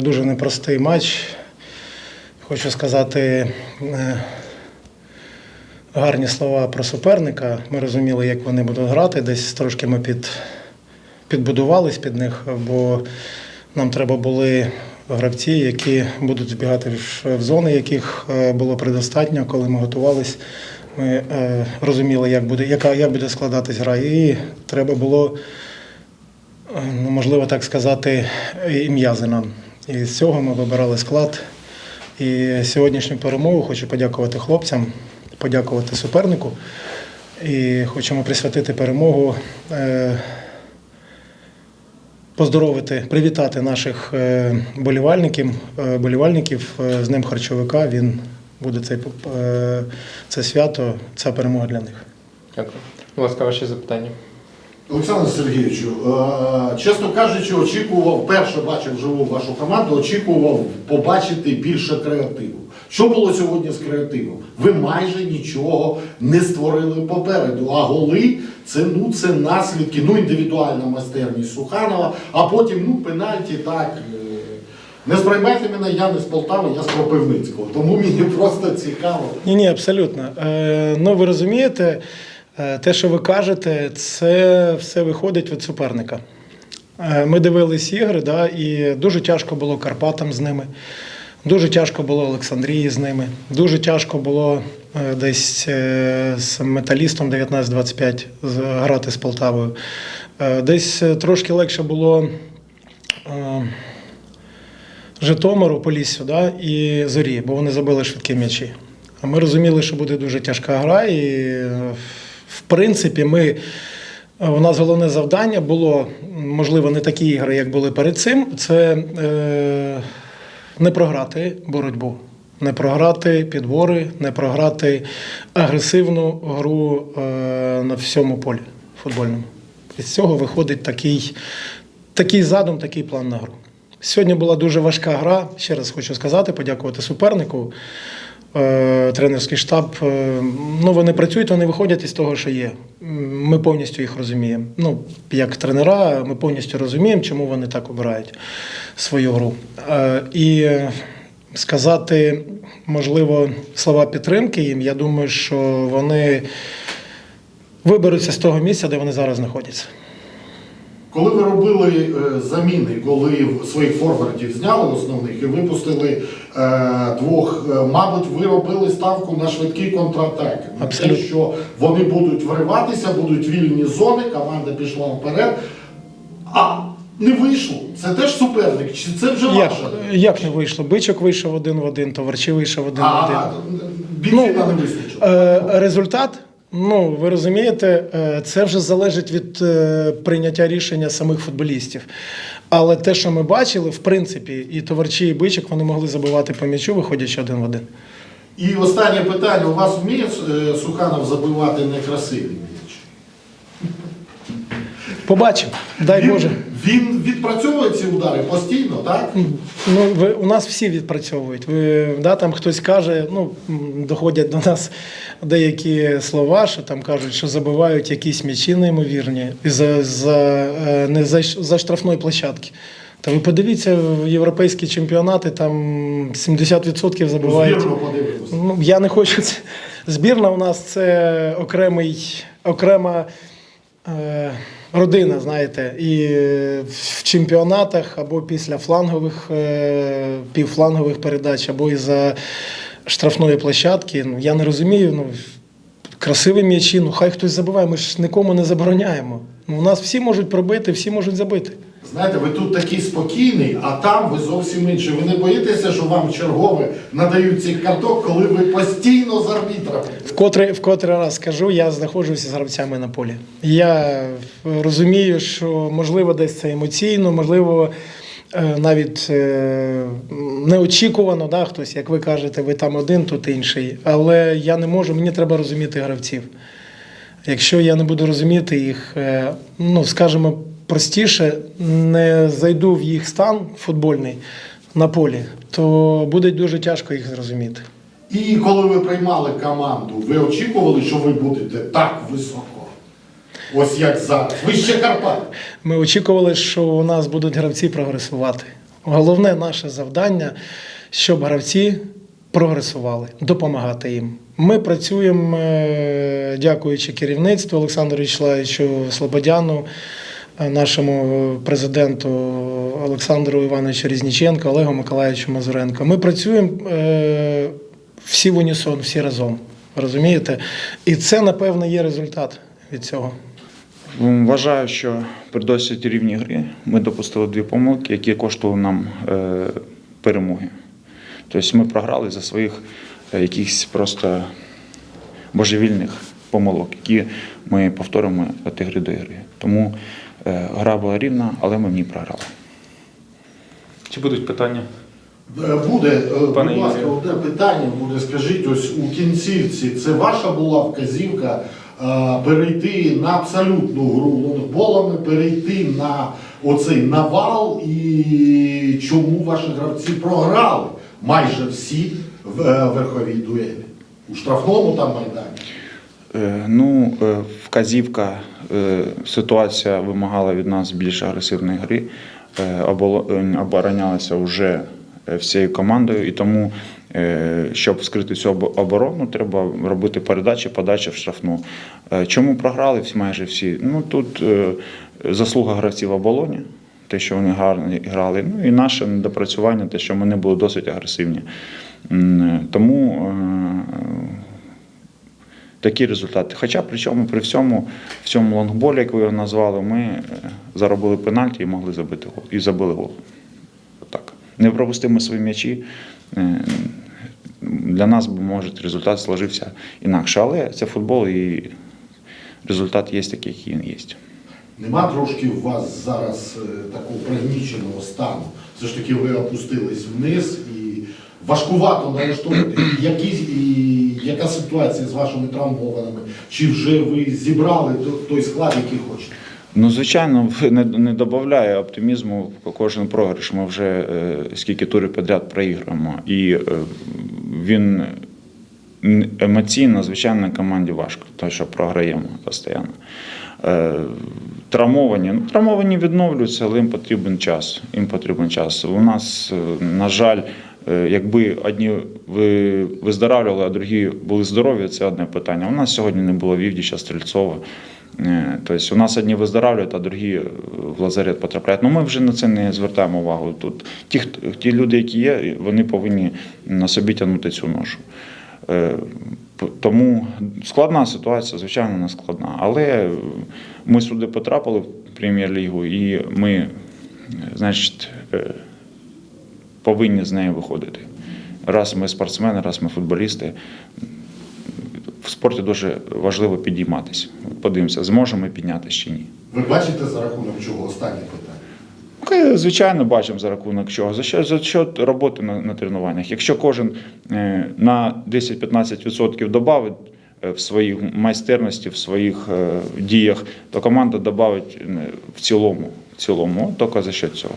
Дуже непростий матч. Хочу сказати е, гарні слова про суперника. Ми розуміли, як вони будуть грати. Десь трошки ми під, підбудувались під них, бо нам треба були гравці, які будуть збігати в, зони, яких е, було предостатньо, коли ми готувались. Ми е, розуміли, як буде, яка, як буде складатись гра. І треба було ну, можливо так сказати, і м'язи нам. І з цього ми вибирали склад. І сьогоднішню перемогу хочу подякувати хлопцям, подякувати супернику. І хочемо присвятити перемогу, е, поздоровити, привітати наших е, болівальників, е, болівальників з Днем харчовика. Він буде цей, це свято, ця перемога для них. Дякую. Будь ласка, ваші запитання. Олександр Сергійовичу, е, чесно кажучи, очікував, перше бачив живу вашу команду, очікував побачити більше креативу. Що було сьогодні з креативом? Ви майже нічого не створили попереду. А голи це ну це наслідки, ну індивідуальна майстерність Суханова, а потім ну пенальті так. е, Не сприймайте мене, я не з Полтави, я з Кропивницького. Тому мені просто цікаво. Ні, ні, абсолютно. Е, ну, ви розумієте, те, що ви кажете, це все виходить від суперника. Е, ми дивились ігри, да, і дуже тяжко було Карпатам з ними. Дуже тяжко було Олександрії з ними. Дуже тяжко було е, десь е, з металістом 19-25 грати з Полтавою. Е, Десь е, трошки легше було е, Житомиру, Поліссю да, і Зорі, бо вони забили швидкі м'ячі. А ми розуміли, що буде дуже тяжка гра, і е, в принципі, ми. У нас головне завдання було, можливо, не такі ігри, як були перед цим. Це е, не програти боротьбу, не програти підбори, не програти агресивну гру е, на всьому полі футбольному. І з цього виходить такий, такий задум, такий план на гру. Сьогодні була дуже важка гра. Ще раз хочу сказати, подякувати супернику. Е, Тренерський штаб. е, Ну, вони працюють, вони виходять із того, що є. Ми повністю їх розуміємо. Ну, як тренера, ми повністю розуміємо, чому вони так обирають свою гру. Е, І сказати, можливо, слова підтримки їм, я думаю, що вони виберуться з того місця, де вони зараз знаходяться. Коли ви робили е, заміни, коли своїх форвардів зняли основних і випустили е, двох, е, мабуть, ви робили ставку на швидкі контратаки. На те, що вони будуть вириватися, будуть вільні зони, команда пішла вперед. А не вийшло. Це теж суперник, чи це вже Як, ваше? як не вийшло? Бичок вийшов один в один, товарчі вийшов один в один. А бійців не вистачило. Результат, ну ви розумієте, е, це вже залежить від е, прийняття рішення самих футболістів. Але те, що ми бачили, в принципі, і товарчі, і бичок вони могли забивати по м'ячу, виходячи один в один. І останнє питання: у вас вміє е, Суханов забивати некрасивий м'ячі? Побачимо, дай Він, Боже. він відпрацьовує ці удари постійно, так? Ну, ви, у нас всі відпрацьовують. Ви, да, там хтось каже, ну, доходять до нас деякі слова, що там кажуть, що забивають якісь м'ячі неймовірні за, за, е, не за, за штрафної площадки. Та ви подивіться в європейські чемпіонати, там 70% забивають. Ну, я не хочу це. Збірна у нас це окремий, окрема родина, знаєте, і е, в чемпіонатах або після флангових, е, півфлангових передач, або із-за штрафної площадки. Ну, я не розумію. Ну, красиві м'ячі, ну хай хтось забиває, ми ж нікому не забороняємо. Ну, у нас всі можуть пробити, всі можуть забити. Знаєте, ви тут такий спокійний, а там ви зовсім інший. Ви не боїтеся, що вам чергове надають цих карток, коли ви постійно з арбітрами? Вкотре, вкотре раз скажу, я знаходжуся з гравцями на полі. Я розумію, що можливо десь це емоційно, можливо, е, навіть е, неочікувано, да, хтось, як ви кажете, ви там один, тут інший. Але я не можу, мені треба розуміти гравців. Якщо я не буду розуміти їх, е, ну скажімо простіше, не зайду в їх стан футбольний на полі, то буде дуже тяжко їх зрозуміти. І коли ви приймали команду, ви очікували, що ви будете так високо? Ось як зараз. Ви ще Карпат. Ми очікували, що у нас будуть гравці прогресувати. Головне наше завдання, щоб гравці прогресували, допомагати їм. Ми працюємо, е, дякуючи керівництву Олександру Вячеславовичу Слободяну, нашому президенту Олександру Івановичу Різніченко, Олегу Миколаївичу Мазуренко. Ми працюємо е, всі в унісон, всі разом. Розумієте? І це, напевно, є результат від цього. Вважаю, що при досить рівній грі ми допустили дві помилки, які коштували нам е, перемоги. Тобто ми програли за своїх е, якихось просто божевільних помилок, які ми повторимо від ігри до ігри. Тому е, гра була рівна, але ми в ній програли. Чи будуть питання? Е, Буде, е, Пане будь ласка, одне питання буде. Скажіть, ось у кінцівці це ваша була вказівка е, перейти на абсолютну гру лонгболами, перейти на оцей навал, і чому ваші гравці програли майже всі в е, верховій дуелі у штрафному там майдані. Е, Ну, е, вказівка, е, ситуація вимагала від нас більш агресивної гри. Е, е, Оборонялися вже е, всією командою, і тому, е, щоб скрити цю оборону, треба робити передачі, подачі в штрафну. Е, Чому програли майже всі? Ну тут е, заслуга гравців оболоні. Те, що вони гарно грали, ну і наше недопрацювання, те, що ми не були досить агресивні. Тому е, такі результати. Хоча при чому при всьому в цьому лонгболі, як ви його назвали, ми е, заробили пенальті і могли забити гол. І забили гол. Так. Не пропустимо свої м'ячі. е, Для нас би, може, результат сложився інакше. Але це футбол і результат є такий, який він є. Нема трошки у вас зараз е, такого пригніченого стану. Все ж таки ви опустились вниз і важкувато налаштовувати. Які, і яка ситуація з вашими травмованими? Чи вже ви зібрали той склад, який хочете? Ну, звичайно, не, не додає оптимізму кожен програш. Ми вже е, скільки турів підряд проіграємо. І е, він емоційно, звичайно, команді важко, тому що програємо постійно. Е, травмовані. Ну, травмовані відновлюються, але їм потрібен час. Їм потрібен час. У нас, е, на жаль, якби одні ви- виздоравлювали, а другі були здорові, це одне питання. У нас сьогодні не було Вівдіча, Стрільцова. Е, Тобто у нас одні виздоравлюють, а другі е, в лазарет потрапляють. Ну ми вже на це не звертаємо увагу. Тут ті, ті люди, які є, вони повинні на собі тягнути цю ношу. Е, Тому складна ситуація, звичайно, не складна. Але е, ми сюди потрапили в прем'єр-лігу, і ми, е, значить, е, повинні з неї виходити. Раз ми спортсмени, раз ми футболісти. В спорті дуже важливо підійматися. Подивимося, зможемо ми піднятися чи ні. Ви бачите за рахунок чого останнє питання? Ми, Звичайно, бачимо за рахунок чого. За що за що роботи на, на тренуваннях. Якщо кожен е, на 10-15% додавить е, в своїй майстерності, в своїх е, діях, то команда додавить в цілому. В цілому, тільки за що цього.